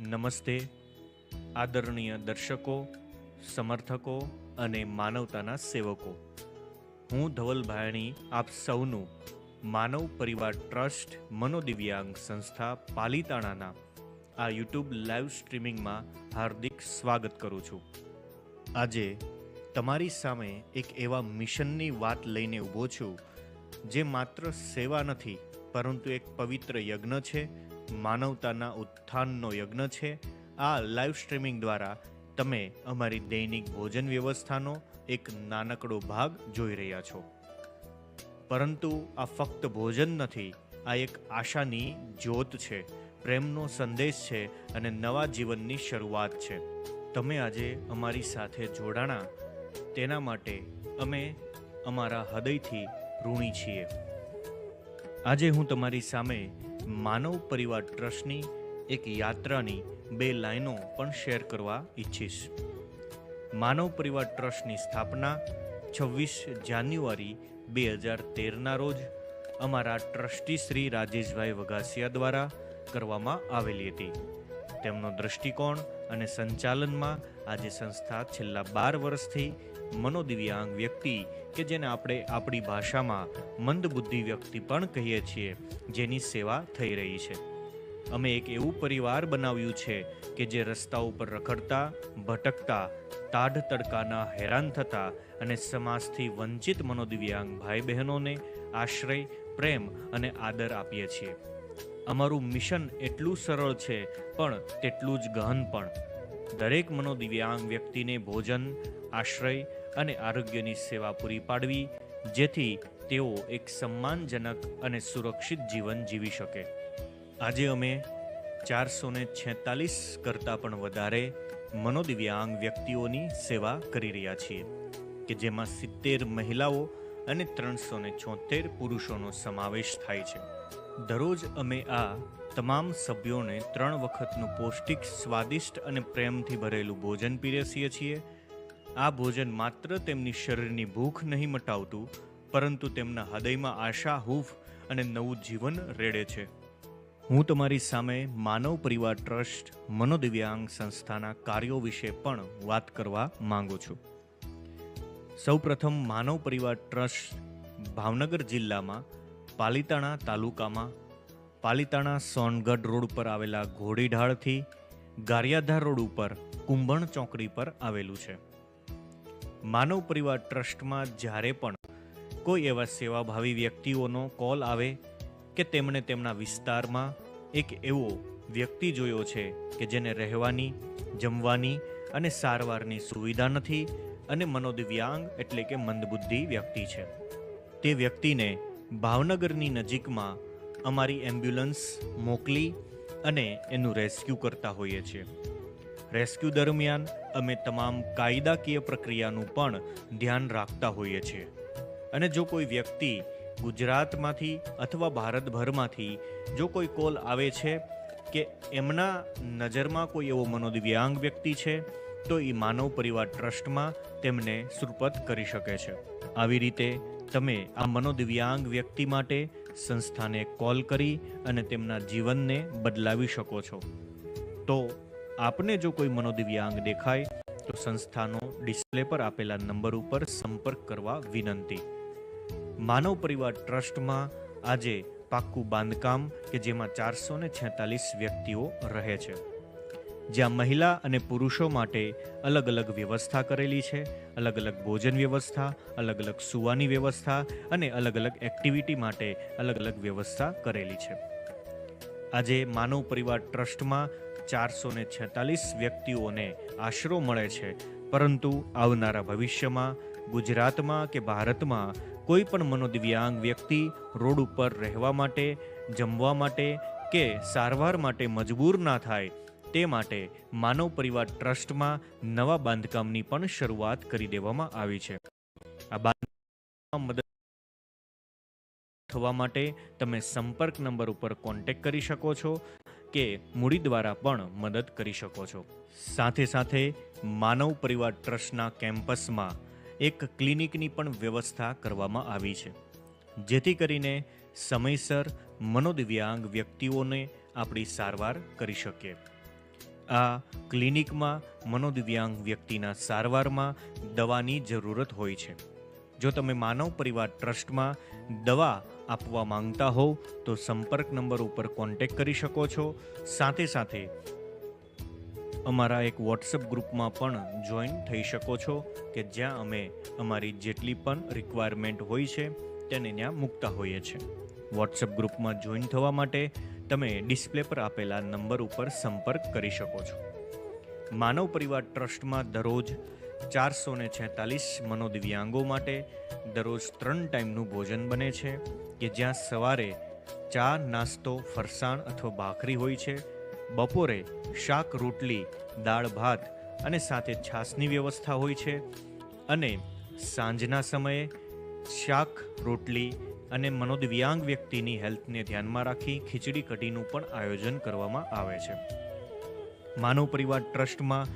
નમસ્તે. આદરણીય દર્શકો, સમર્થકો અને માનવતાના સેવકો. હું ધવલભાયણી આપ સૌનું માનવ પરિવાર ટ્રસ્ટ મનોદિવ્યાંગ સંસ્થા પાલીતાણાના આ યુટ્યુબ લાઈવ સ્ટ્રીમિંગમાં હાર્દિક સ્વાગત કરું છું. આજે તમારી સામે એક એવા મિશનની વાત લઈને ઊભો છું, જે માત્ર સેવા નથી, પરંતુ એક પવિત્ર યજ્ઞ છે માનવતાના ઉત્થાનનો યજ્ઞ છે. આ લાઈવ સ્ટ્રીમિંગ દ્વારા તમે અમારી દૈનિક ભોજન વ્યવસ્થાનો એક નાનકડો ભાગ જોઈ રહ્યા છો. પરંતુ આ ફક્ત ભોજન નથી, આ એક આશાની જ્યોત છે, પ્રેમનો સંદેશ છે અને નવા જીવનની શરૂઆત છે. તમે આજે અમારી સાથે જોડાણા, તેના માટે અમે અમારા હૃદયથી ઋણી છીએ. આજે હું તમારી સામે માનવ પરિવાર ટ્રસ્ટની એક યાત્રાની બે લાઈનો પણ શેર કરવા ઈચ્છીશ. માનવ પરિવાર ટ્રસ્ટની સ્થાપના છવ્વીસ જાન્યુઆરી બે હજાર તેરના રોજ અમારા ટ્રસ્ટી શ્રી રાજેશભાઈ વઘાસિયા દ્વારા કરવામાં આવેલી હતી. તેમનો દૃષ્ટિકોણ અને સંચાલનમાં આજે સંસ્થા છેલ્લા બાર વર્ષથી મનોદિવ્યાંગ વ્યક્તિ કે જેને આપણે આપણી ભાષામાં મંદબુદ્ધિ વ્યક્તિ પણ કહીએ છીએ, જેની સેવા થઈ રહી છે. અમે એક એવું પરિવાર બનાવ્યું છે કે જે રસ્તા ઉપર રખડતા, ભટકતા તાઢ તડકાના હેરાન થતા અને સમાજથી વંચિત મનોદિવ્યાંગ ભાઈ બહેનોને આશ્રય, પ્રેમ અને આદર આપીએ છીએ. અમારું મિશન એટલું સરળ છે, પણ તેટલું જ ગહન પણ. દરેક મનોદિવ્યાંગ વ્યક્તિને ભોજન, આશ્રય અને આરોગ્યની સેવા પૂરી પાડવી, જેથી તેઓ એક સન્માનજનક અને સુરક્ષિત જીવન જીવી શકે. આજે અમે ચારસો ને છેતાલીસ કરતાં પણ વધારે મનોદિવ્યાંગ વ્યક્તિઓની સેવા કરી રહ્યા છીએ, કે જેમાં સિત્તેર મહિલાઓ અને ત્રણસો ને છોતેર પુરુષોનો સમાવેશ થાય છે. દરરોજ અમે આ તમામ સભ્યોને ત્રણ વખતનું પૌષ્ટિક, સ્વાદિષ્ટ અને પ્રેમથી ભરેલું ભોજન પીરસીએ છીએ. આ ભોજન માત્ર તેમની શરીરની ભૂખ નહીં મટાવતું, પરંતુ તેમના હૃદયમાં આશા, હૂફ અને નવું જીવન રેડે છે. હું તમારી સામે માનવ પરિવાર ટ્રસ્ટ, મનોદિવ્યાંગ સંસ્થાના કાર્યો વિશે પણ વાત કરવા માંગુ છું. સૌપ્રથમ માનવ પરિવાર ટ્રસ્ટ ભાવનગર જિલ્લામાં પાલિતાણા તાલુકામાં પાલીતાણા સોનગઢ રોડ પર આવેલા ઘોડીઢાળથી ગારિયાધાર રોડ ઉપર કુંભણ ચોકડી પર આવેલું છે. માનવ પરિવાર ટ્રસ્ટમાં જ્યારે પણ કોઈ એવા સેવાભાવી વ્યક્તિઓનો કોલ આવે કે તેમણે તેમના વિસ્તારમાં એક એવો વ્યક્તિ જોયો છે કે જેને રહેવાની, જમવાની અને સારવારની સુવિધા નથી અને મનોદિવ્યાંગ એટલે કે મંદબુદ્ધિ વ્યક્તિ છે. તે વ્યક્તિને ભાવનગરની નજીકમાં અમારી એમ્બ્યુલન્સ મોકલી અને એનું રેસ્ક્યુ કરતા હોઈએ છીએ. રેસ્ક્યુ દરમિયાન અમે તમામ કાયદાકીય પ્રક્રિયાનું પણ ધ્યાન રાખતા હોઈએ છીએ. અને જો કોઈ વ્યક્તિ ગુજરાતમાંથી અથવા ભારતભરમાંથી જો કોઈ કોલ આવે છે કે એમના નજરમાં કોઈ એવો મનોદિવ્યાંગ વ્યક્તિ છે, તો એ માનવ પરિવાર ટ્રસ્ટમાં તેમને સુરપત કરી શકે છે. આવી રીતે તમે આ મનોદિવ્યાંગ વ્યક્તિ માટે સંસ્થાને કોલ કરી અને તેમના જીવનને બદલાવી શકો છો. તો આપને જો કોઈ મનોદિવ્યાંગ દેખાય, તો સંસ્થાનો ડિસ્પ્લે પર આપેલા નંબર ઉપર સંપર્ક કરવા વિનંતી. માનવ પરિવાર ટ્રસ્ટમાં આજે પાક્કું બાંધકામ કે જેમાં ચારસો ને વ્યક્તિઓ રહે છે. જ્યાં મહિલા અને પુરુષો માટે અલગ અલગ વ્યવસ્થા કરેલી છે અલગ અલગ ભોજન વ્યવસ્થા અલગ અલગ સુવાની વ્યવસ્થા અને અલગ અલગ એક્ટિવિટી માટે અલગ અલગ વ્યવસ્થા કરેલી છે. આજે માનવ પરિવાર ટ્રસ્ટમાં ચારસો ને છેતાલીસ વ્યક્તિઓને આશરો મળે છે, પરંતુ આવનારા ભવિષ્યમાં ગુજરાતમાં કે ભારતમાં કોઈ પણ મનોદિવ્યાંગ વ્યક્તિ રોડ ઉપર રહેવા માટે, જમવા માટે કે સારવાર માટે મજબૂર ના થાય તે માટે માનવ પરિવાર ટ્રસ્ટમાં નવા બાંધકામની પણ શરૂઆત કરી દેવામાં આવી છે. આ બાંધકામ મદદ થવા માટે તમે સંપર્ક નંબર ઉપર કોન્ટેક્ટ કરી શકો છો કે મૂડી દ્વારા પણ મદદ કરી શકો છો. સાથે સાથે માનવ પરિવાર ટ્રસ્ટના કેમ્પસમાં એક ક્લિનિકની પણ વ્યવસ્થા કરવામાં આવી છે. જેથી કરીને સમયસર મનોદિવ્યાંગ વ્યક્તિઓને આપણી સારવાર કરી શકીએ. આ ક્લિનિકમાં મનોદિવ્યાંગ વ્યક્તિના સારવારમાં દવાની જરૂરત હોય છે. જો તમે માનવ પરિવાર ટ્રસ્ટમાં દવા આપવા માંગતા હોવ તો સંપર્ક નંબર ઉપર કોન્ટેક્ટ કરી શકો છો. સાથે સાથે અમારા એક વોટ્સઅપ ગ્રુપમાં પણ જોઈન થઈ શકો છો કે જ્યાં અમે અમારી જેટલી પણ રિક્વાયરમેન્ટ હોય છે, તેને ત્યાં મૂકતા હોઈએ છીએ. વોટ્સઅપ ગ્રુપમાં જોઈન થવા માટે તમે ડિસ્પ્લે પર આપેલા નંબર ઉપર સંપર્ક કરી શકો છો. માનવ પરિવાર ટ્રસ્ટમાં દરરોજ ચારસો ને છેતાલીસ મનોદિવ્યાંગો માટે દરરોજ ત્રણ ટાઈમનું ભોજન બને છે, કે જ્યાં સવારે ચા, નાસ્તો, ફરસાણ અથવા ભાખરી હોય છે, બપોરે શાક, રોટલી, દાળ, ભાત અને સાથે છાશની વ્યવસ્થા હોય છે અને સાંજના સમયે શાક, રોટલી અને મનોદિવ્યાંગ વ્યક્તિની હેલ્થને ધ્યાનમાં રાખી ખીચડી કઢીનું પણ આયોજન કરવામાં આવે છે. માનવ પરિવાર ટ્રસ્ટમાં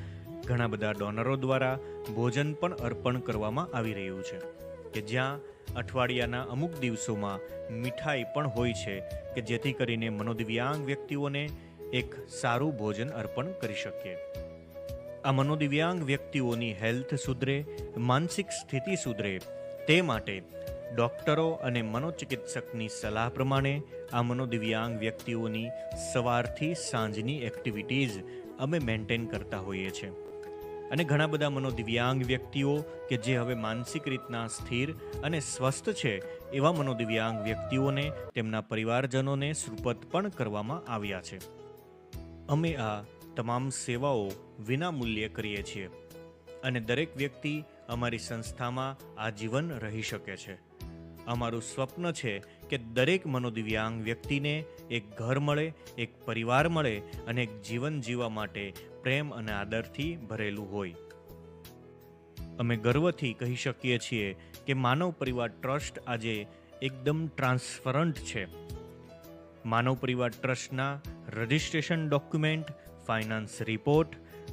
ઘણા બધા ડોનરો દ્વારા ભોજન પણ અર્પણ કરવામાં આવી રહ્યું છે કે જ્યાં અઠવાડિયાના અમુક દિવસોમાં મીઠાઈ પણ હોય છે કે જેથી કરીને મનોદિવ્યાંગ વ્યક્તિઓને એક સારું ભોજન અર્પણ કરી શકીએ. આ મનોદિવ્યાંગ વ્યક્તિઓની હેલ્થ સુધરે, માનસિક સ્થિતિ સુધરે તે માટે ડોક્ટરો અને મનોચિકિત્સકની સલાહ પ્રમાણે આ મનોદિવ્યાંગ વ્યક્તિઓની સવારથી સાંજની એક્ટિવિટીઝ અમે મેન્ટેન કરતા હોઈએ છીએ. અને ઘણા બધા મનોદિવ્યાંગ વ્યક્તિઓ કે જે હવે માનસિક રીતના સ્થિર અને સ્વસ્થ છે, એવા મનોદિવ્યાંગ વ્યક્તિઓને તેમના પરિવારજનોને સુપત પણ કરવામાં આવ્યા છે. અમે આ તમામ સેવાઓ વિના મૂલ્યે કરીએ છીએ અને દરેક વ્યક્તિ અમારી સંસ્થામાં આજીવન રહી શકે છે. અમારું સ્વપ્ન છે કે દરેક મનોદિવ્યાંગ વ્યક્તિને એક ઘર મળે, એક પરિવાર મળે અને એક જીવન જીવવા માટે પ્રેમ અને આદરથી ભરેલું હોય. અમે ગર્વથી કહી શકીએ છીએ કે માનવ પરિવાર ટ્રસ્ટ આજે એકદમ ટ્રાન્સફરન્ટ છે. માનવ પરિવાર ટ્રસ્ટના રજિસ્ટ્રેશન ડોક્યુમેન્ટ, ફાઇનાન્સ રિપોર્ટ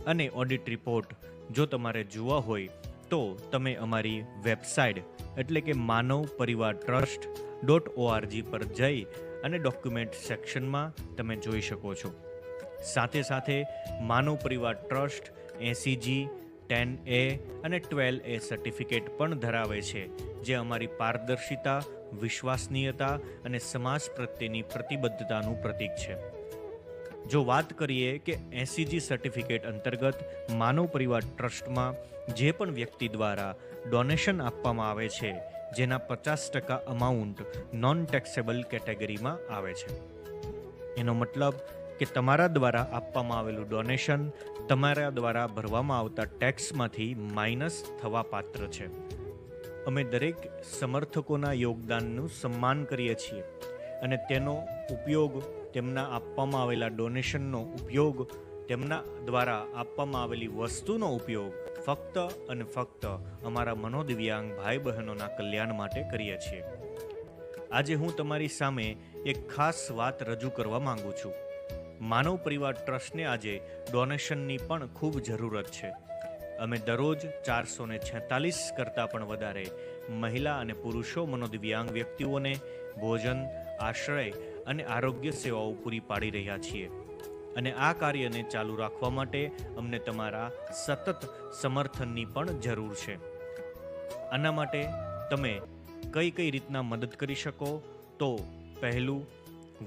અને ઓડિટ રિપોર્ટ જો તમારે જોવા હોય તો તમે અમારી વેબસાઇટ એટલે કે માનવ પરિવાર ટ્રસ્ટ ડોટ ઓઆરજી પર જઈ અને ડોક્યુમેન્ટ સેક્શનમાં તમે જોઈ શકો છો. સાથે સાથે માનવ પરિવાર ટ્રસ્ટ એસીજી ટેન એ અને ટ્વેલ્વ એ સર્ટિફિકેટ પણ ધરાવે છે, જે અમારી પારદર્શિતા, વિશ્વસનીયતા અને સમાજ પ્રત્યેની પ્રતિબદ્ધતાનું પ્રતીક છે. જો વાત કરીએ કે એસીજી સર્ટિફિકેટ અંતર્ગત માનવ પરિવાર ટ્રસ્ટમાં જે પણ વ્યક્તિ દ્વારા ડોનેશન આપવામાં આવે છે, જેના પચાસ ટકા અમાઉન્ટ નોન ટેક્સેબલ કેટેગરીમાં આવે છે. એનો મતલબ કે તમારા દ્વારા આપવામાં આવેલું ડોનેશન તમારા દ્વારા ભરવામાં આવતા ટેક્સમાંથી માઇનસ થવા પાત્ર છે. અમે દરેક સમર્થકોના યોગદાનનું સન્માન કરીએ છીએ અને તેનો ઉપયોગ તેમના આપવામાં આવેલા ડોનેશનનો ઉપયોગ તેમના દ્વારા આપવામાં આવેલી વસ્તુનો ઉપયોગ ફક્ત અને ફક્ત અમારા મનોદિવ્યાંગ ભાઈ બહેનોના કલ્યાણ માટે કરીએ છીએ. આજે હું તમારી સામે એક ખાસ વાત રજૂ કરવા માંગુ છું. માનવ પરિવાર ટ્રસ્ટને આજે ડોનેશનની પણ ખૂબ જરૂરત છે. અમે દરરોજ ચારસો ને છેતાલીસ કરતાં પણ વધારે મહિલા અને પુરુષો મનોદિવ્યાંગ વ્યક્તિઓને ભોજન, આશ્રય અને આરોગ્ય સેવાઓ પૂરી પાડી રહ્યા છીએ. અને આ કાર્યને ચાલુ રાખવા માટે અમને તમારા સતત સમર્થનની પણ જરૂર છે. આના માટે તમે કઈ કઈ રીતના મદદ કરી શકો? તો પહેલું,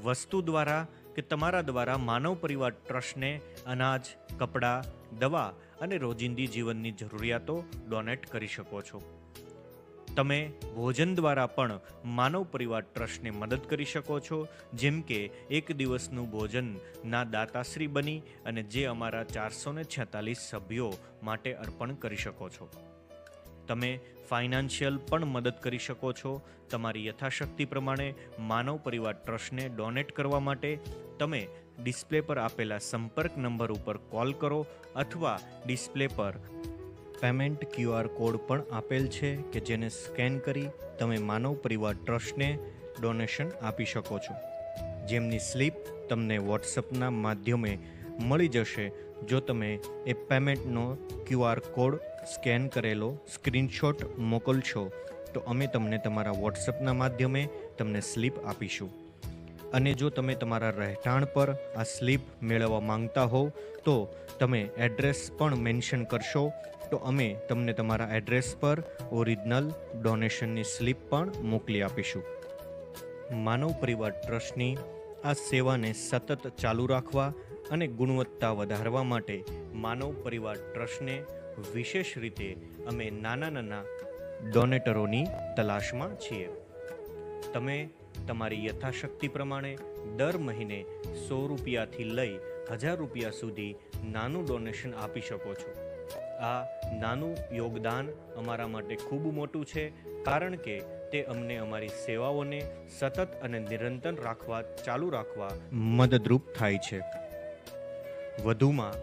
વસ્તુ દ્વારા કે તમારા દ્વારા માનવ પરિવાર ટ્રસ્ટને અનાજ, કપડાં, દવા અને રોજિંદી જીવનની જરૂરિયાતો ડોનેટ કરી શકો છો. તમે ભોજન દ્વારા પણ માનવ પરિવાર ટ્રસ્ટને મદદ કરી શકો છો. જેમ કે, એક દિવસનું ભોજનના દાતાશ્રી બની અને જે અમારા ચારસો ને છેતાલીસ સભ્યો માટે અર્પણ કરી શકો છો. તમે ફાઇનાન્શિયલ પણ મદદ કરી શકો છો. તમારી યથાશક્તિ પ્રમાણે માનવ પરિવાર ટ્રસ્ટને ડોનેટ કરવા માટે તમે ડિસ્પ્લે પર આપેલા સંપર્ક નંબર ઉપર કોલ કરો અથવા ડિસ્પ્લે પર પેમેન્ટ ક્યુઆર કોડ પણ આપેલ છે કે જેને સ્કેન કરી તમે માનવ પરિવાર ટ્રસ્ટને ડોનેશન આપી શકો છો. જેમની સ્લીપ તમને વોટ્સઅપના માધ્યમે મળી જશે. જો તમે એ પેમેન્ટનો ક્યુઆર કોડ સ્કેન કરેલો સ્ક્રીનશોટ મોકલશો, તો અમે તમને તમારા વોટ્સઅપના માધ્યમે તમને સ્લીપ આપીશું. અને જો તમે તમારા રહેઠાણ પર આ સ્લીપ મેળવવા માંગતા હોવ, તો તમે એડ્રેસ પણ મેન્શન કરશો. તો અમે તમને તમારા એડ્રેસ પર ઓરિજિનલ ડોનેશનની સ્લીપ પણ મોકલી આપીશું. માનવ પરિવાર ટ્રસ્ટની આ સેવાને સતત ચાલુ રાખવા અને ગુણવત્તા વધારવા માટે માનવ પરિવાર ટ્રસ્ટને વિશેષ રીતે અમે નાના નાના ડોનેટરોની તલાશમાં છીએ. તમે તમારી યથાશક્તિ પ્રમાણે દર મહિને સો રૂપિયાથી લઈ હજાર રૂપિયા સુધી નાનું ડોનેશન આપી શકો છો. આ નાનું યોગદાન અમારા માટે ખૂબ મોટું છે, કારણ કે તે અમને અમારી સેવાઓને સતત અને નિરંતર રાખવા, ચાલુ રાખવા મદદરૂપ થાય છે. વધુમાં,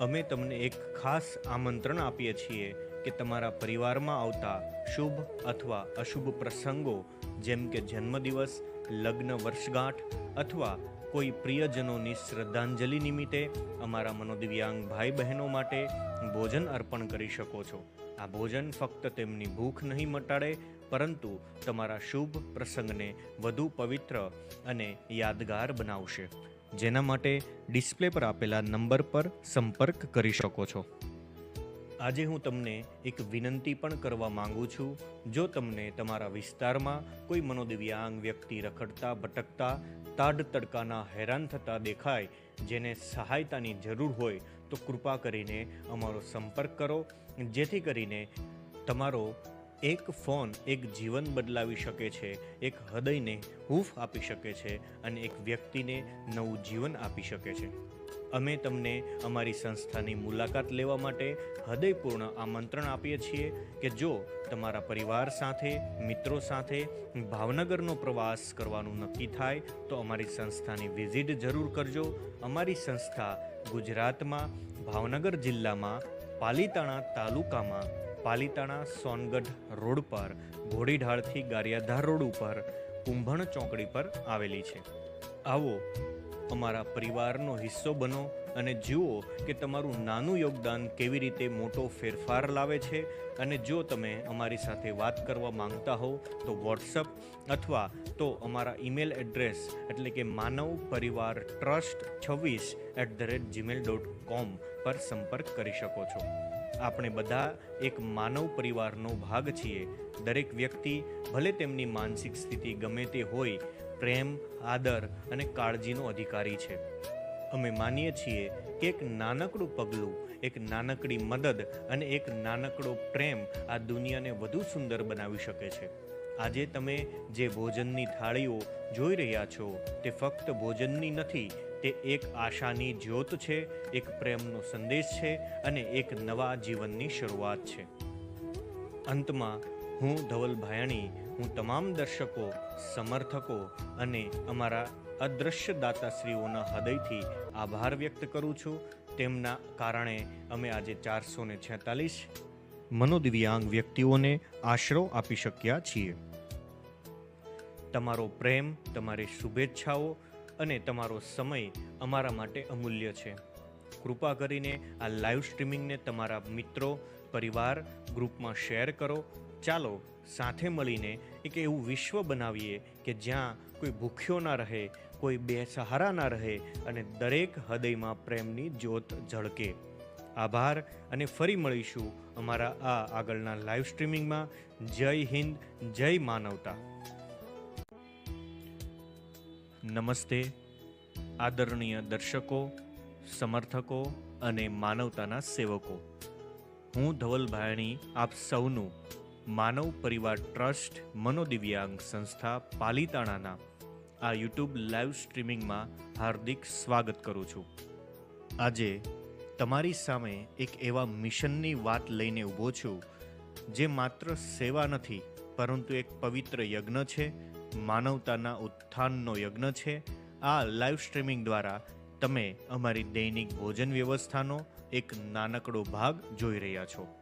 અમે તમને એક ખાસ આમંત્રણ આપીએ છીએ કે તમારા પરિવારમાં આવતા શુભ અથવા અશુભ પ્રસંગો જેમ કે જન્મદિવસ, લગ્ન વર્ષગાંઠ અથવા કોઈ પ્રિયજનોની શ્રદ્ધાંજલિ નિમિત્તે અમારા મનોદિવ્યાંગ ભાઈ બહેનો માટે ભોજન અર્પણ કરી શકો છો. આ ભોજન ફક્ત તેમની ભૂખ નહીં મટાડે, પરંતુ તમારા શુભ પ્રસંગને વધુ પવિત્ર અને યાદગાર બનાવશે. જેના માટે ડિસ્પ્લે પર આપેલા નંબર પર સંપર્ક કરી શકો છો. આજે હું તમને એક વિનંતી પણ કરવા માંગુ છું. જો તમને તમારા વિસ્તારમાં કોઈ મનોદિવ્યાંગ વ્યક્તિ રખડતા, ભટકતા તાડ તડકાના હેરાન થતા દેખાય, જેને સહાયતાની જરૂર હોય, તો કૃપા કરીને અમારો સંપર્ક કરો. જેથી કરીને તમારો એક ફોન એક જીવન બદલાવી શકે છે, એક હૃદયને હૂફ આપી શકે છે અને એક વ્યક્તિને નવું જીવન આપી શકે છે. અમે તમને અમારી સંસ્થાની મુલાકાત લેવા માટે હૃદયપૂર્ણ આમંત્રણ આપીએ છીએ કે જો તમારા પરિવાર સાથે, મિત્રો સાથે ભાવનગરનો પ્રવાસ કરવાનું નક્કી થાય, તો અમારી સંસ્થાની વિઝિટ જરૂર કરજો. અમારી સંસ્થા ગુજરાતમાં, ભાવનગર જિલ્લામાં, પાલીતાણા તાલુકામાં, પાલીતાણા સોનગઢ રોડ પર, ઘોડીઢાળથી ગારિયાધાર રોડ ઉપર, કુંભણ ચોકડી પર આવેલી છે. આવો અમારા પરિવારનો હિસ્સો બનો અને જુઓ કે તમારું નાનું યોગદાન કેવી રીતે મોટો ફેરફાર લાવે છે અને જો તમે અમારી સાથે વાત કરવા માંગતા હો તો વોટ્સઅપ અથવા તો અમારા ઈમેલ એડ્રેસ એટલે કે માનવ પરિવાર ટ્રસ્ટ છવ્વીસ at the rate Gmail dot com પર સંપર્ક કરી શકો છો. આપણે બધા એક માનવ પરિવારનો ભાગ છીએ. દરેક વ્યક્તિ ભલે તેમની માનસિક સ્થિતિ ગમે તે હોય પ્રેમ, આદર અને કાળજીનો અધિકારી છે. અમે માનીએ છીએ કે એક નાનકડું પગલું, એક નાનકડી મદદ અને એક નાનકડો પ્રેમ આ દુનિયાને વધુ સુંદર બનાવી શકે છે. આજે તમે જે ભોજનની થાળીઓ જોઈ રહ્યા છો તે ફક્ત ભોજનની નથી, તે એક આશાની જ્યોત છે, એક પ્રેમનો સંદેશ છે અને એક નવા જીવનની શરૂઆત છે. અંતમાં, હું ધવલ ભાયાણી હું તમામ દર્શકો, સમર્થકો અને અમારા અદ્રશ્ય દાતાશ્રીઓના હૃદયથી આભાર વ્યક્ત કરું છું. તેમના કારણે અમે આજે ચારસો ને છેતાલીસ મનોદિવ્યાંગ વ્યક્તિઓને આશરો આપી શક્યા છીએ. તમારો પ્રેમ, તમારી શુભેચ્છાઓ અને તમારો સમય અમારા માટે અમૂલ્ય છે. કૃપા કરીને આ લાઈવ સ્ટ્રીમિંગને તમારા મિત્રો, પરિવાર, ગ્રુપમાં શેર કરો. ચાલો સાથે મળીને એક એવું વિશ્વ બનાવીએ કે જ્યાં કોઈ ભૂખ્યો ના રહે, કોઈ બેસહારા ના રહે અને દરેક હૃદયમાં પ્રેમની જ્યોત ઝળકે. આભાર અને ફરી મળીશું અમારા આ આગળના લાઈવ સ્ટ્રીમિંગમાં જય હિન્દ, જય માનવતા. નમસ્તે, આદરણીય દર્શકો, સમર્થકો અને માનવતાના સેવકો. હું ધવલ ભાયણી આપ સૌનું માનવ પરિવાર ટ્રસ્ટ મનોદિવ્યાંગ સંસ્થા પાલીતાણાના આ યુટ્યુબ લાઈવ સ્ટ્રીમિંગમાં હાર્દિક સ્વાગત કરું છું. આજે તમારી સામે એક એવા મિશનની વાત લઈને ઊભો છું, જે માત્ર સેવા નથી, પરંતુ એક પવિત્ર યજ્ઞ છે, માનવતાના ઉત્થાનનો યજ્ઞ છે. આ લાઈવ સ્ટ્રીમિંગ દ્વારા તમે અમારી દૈનિક ભોજન વ્યવસ્થાનો એક નાનકડો ભાગ જોઈ રહ્યા છો.